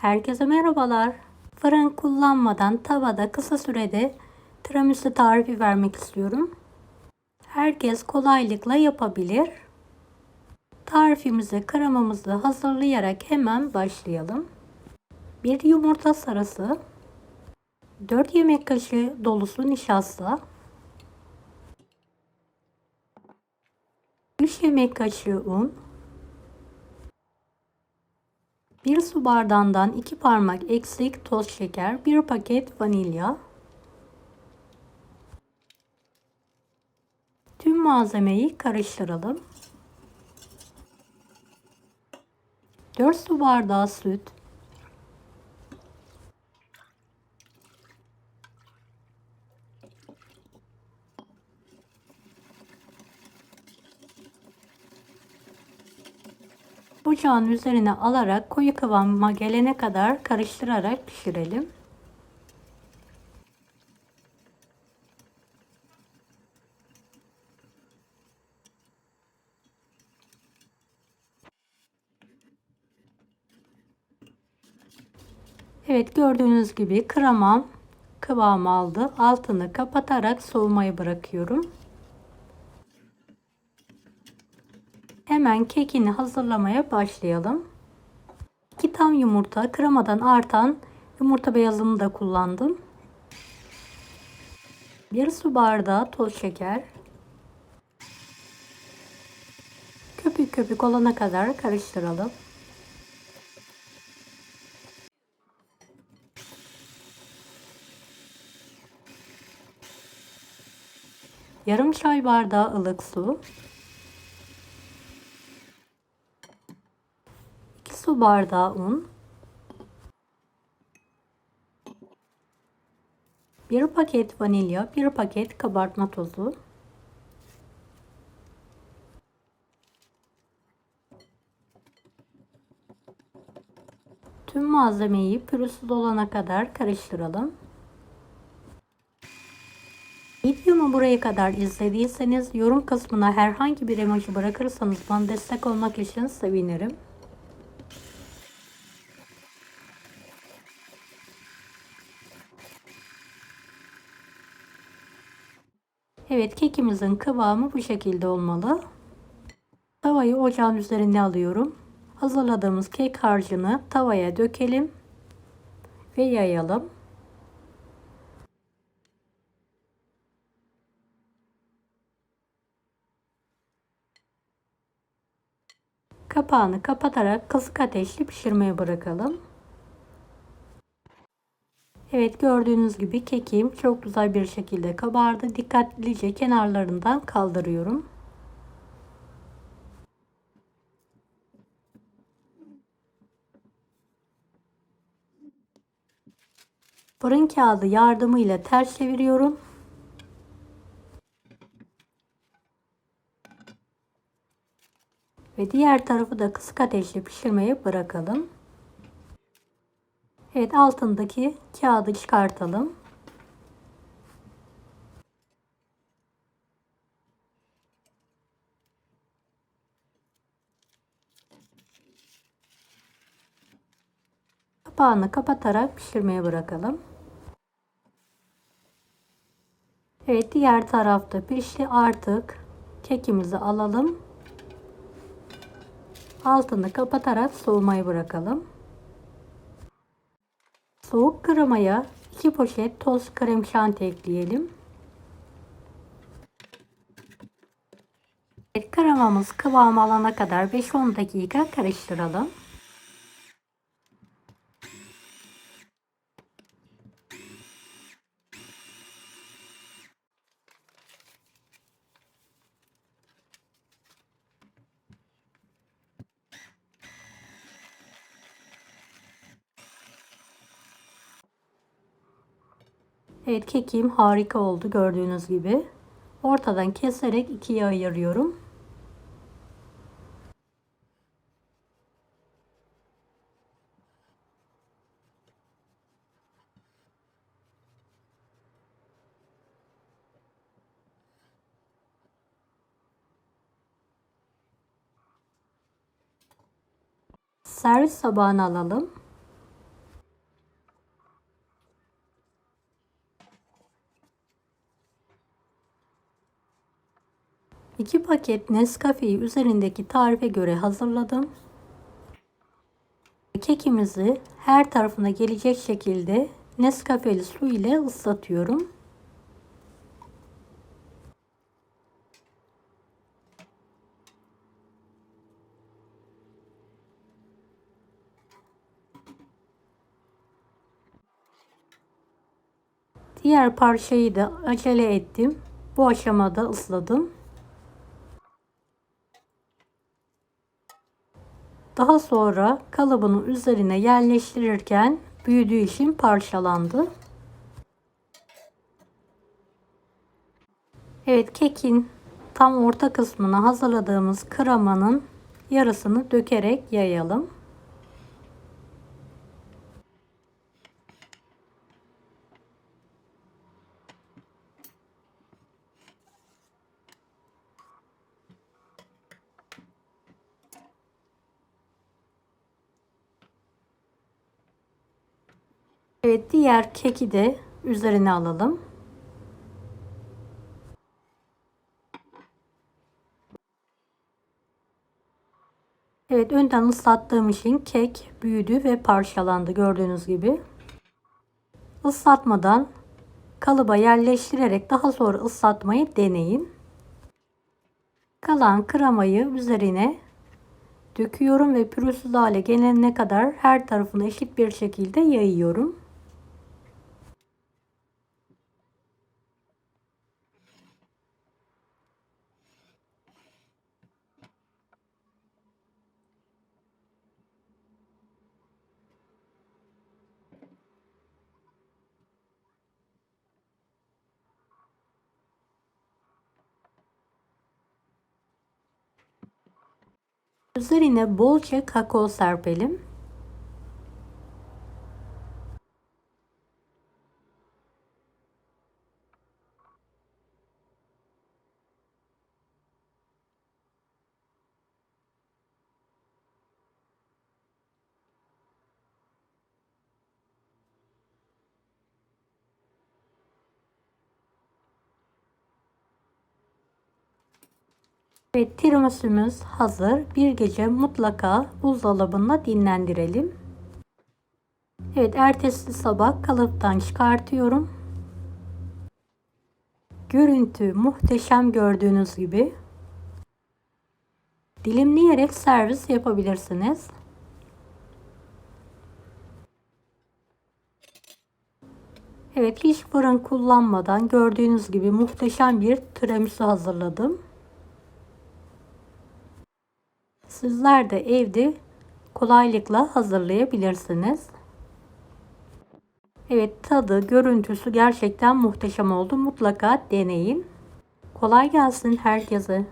Herkese merhabalar. Fırın kullanmadan tavada kısa sürede tiramisu tarifi vermek istiyorum. Herkes kolaylıkla yapabilir. Tarifimizi kremamızı hazırlayarak hemen başlayalım. Bir yumurta sarısı, 4 yemek kaşığı dolusu nişasta, 3 yemek kaşığı un, 1 su bardağından 2 parmak eksik toz şeker, 1 paket vanilya. Tüm malzemeyi karıştıralım. 4 su bardağı süt, Ocağın üzerine alarak koyu kıvama gelene kadar karıştırarak pişirelim. Evet gördüğünüz gibi kremam kıvam aldı. Altını kapatarak soğumayı bırakıyorum. Hemen kekini hazırlamaya başlayalım. 2 tam yumurta, kremadan artan yumurta beyazını da kullandım. 1 su bardağı toz şeker. Köpük köpük olana kadar karıştıralım. Yarım çay bardağı ılık su. 2 su bardağı un. 1 paket vanilya, 1 paket kabartma tozu. Tüm malzemeyi pürüzsüz olana kadar karıştıralım. Videomu buraya kadar izlediyseniz yorum kısmına herhangi bir emoji bırakırsanız bana destek olmak için sevinirim. Evet kekimizin kıvamı bu şekilde olmalı. Tavayı ocağın üzerine alıyorum. Hazırladığımız kek harcını tavaya dökelim ve yayalım. Kapağını kapatarak kısık ateşli pişirmeye bırakalım. Evet gördüğünüz gibi kekim çok güzel bir şekilde kabardı. Dikkatlice kenarlarından kaldırıyorum. Fırın kağıdı yardımıyla ters çeviriyorum. Ve diğer tarafı da kısık ateşle pişirmeye bırakalım. Evet altındaki kağıdı çıkartalım. Kapağını kapatarak pişirmeye bırakalım. Evet diğer tarafta pişti. Artık kekimizi alalım. Altını kapatarak soğumaya bırakalım. Soğuk kremaya 2 poşet toz krem şanti ekleyelim. Kremamız kıvam alana kadar 5-10 dakika karıştıralım. Evet kekim harika oldu gördüğünüz gibi. Ortadan keserek ikiye ayırıyorum. Servis tabağına alalım. 2 paket Nescafe'yi üzerindeki tarife göre hazırladım. Kekimizi her tarafına gelecek şekilde Nescafe'li su ile ıslatıyorum. Diğer parçayı da acele ettim. Bu aşamada ısladım. Daha sonra kalıbının üzerine yerleştirirken büyüdüğü için parçalandı. Evet kekin tam orta kısmına hazırladığımız kremanın yarısını dökerek yayalım. Evet diğer keki de üzerine alalım. Evet önden ıslattığım için kek büyüdü ve parçalandı gördüğünüz gibi. Islatmadan kalıba yerleştirerek daha sonra ıslatmayı deneyin. Kalan kremayı üzerine döküyorum ve pürüzsüz hale gelene kadar her tarafını eşit bir şekilde yayıyorum. Üzerine bolca kakao serpelim. Evet tiramisu'muz hazır. Bir gece mutlaka buzdolabında dinlendirelim. Evet ertesi sabah kalıptan çıkartıyorum. Görüntü muhteşem gördüğünüz gibi. Dilimleyerek servis yapabilirsiniz. Evet hiç fırın kullanmadan gördüğünüz gibi muhteşem bir tiramisu hazırladım. Sizler de evde kolaylıkla hazırlayabilirsiniz. Evet tadı, görüntüsü gerçekten muhteşem oldu. Mutlaka deneyin. Kolay gelsin herkese.